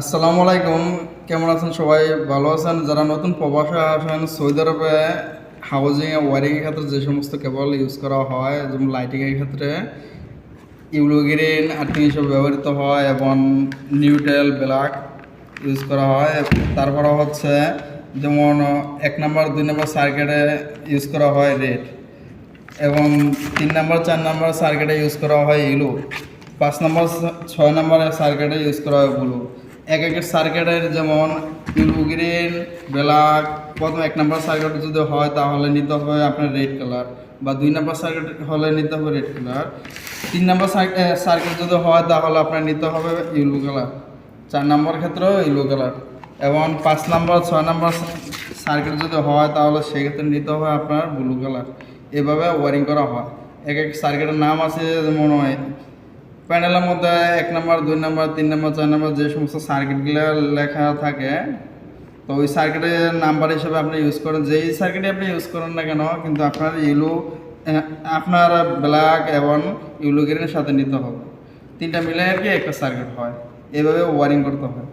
আসসালামু আলাইকুম। কেমন আছেন সবাই? ভালো আছেন? যারা নতুন প্রবাসে আসেন, সৌদি আরবে হাউজিং ওয়ারিং এর ক্ষেত্রে যে সমস্ত কেবল ইউজ করা হয়, যেমন লাইটিং এর ক্ষেত্রে ইউলোগ্রিন আর্থিং হিসেবে ব্যবহৃত হয় এবং নিউটেল ব্ল্যাক ইউজ করা হয়। তারপরে হচ্ছে যেমন এক নম্বর দুই নম্বর সার্কিটে ইউজ করা হয় রেড এবং তিন নম্বর চার নম্বর সার্কিটে ইউজ করা হয় ইলু পাঁচ নম্বর ছয় নম্বরের সার্কিটে ইউজ করা হয় ব্লু এক এক সার্কিটের যেমন গ্রিন ব্ল্যাক, প্রথম এক নম্বর সার্কিট যদি হয় তাহলে নিতে হবে আপনার রেড কালার বা দুই নম্বর সার্কিট হলে নিতে হবে রেড কালার তিন নম্বর সার্কিট যদি হয় তাহলে আপনার নিতে হবে ইউলু কালার চার নম্বর ক্ষেত্রেও ইলু কালার এবং পাঁচ নম্বর ছয় নম্বর সার্কিট যদি হয় তাহলে সেক্ষেত্রে নিতে হবে আপনার ব্লু কালার এভাবে ওয়ারিং করা হয়। এক এক সার্কিটের নাম আছে যেমন হয় প্যানেলের মধ্যে এক নম্বর, দুই নম্বর, তিন নম্বর, চার নম্বর যে সমস্ত সার্কিটগুলো লেখা থাকে, তো ওই সার্কিটের নাম্বার হিসেবে আপনি ইউজ করেন। যেই সার্কিটে আপনি ইউজ করেন না কেন, কিন্তু আপনার ইউলো আপনার ব্ল্যাক এবং ইউলো গ্রিনের সাথে নিতে হবে। তিনটা মিলে আর কি একটা সার্কিট হয়। এভাবে ওয়ারিং করতে হয়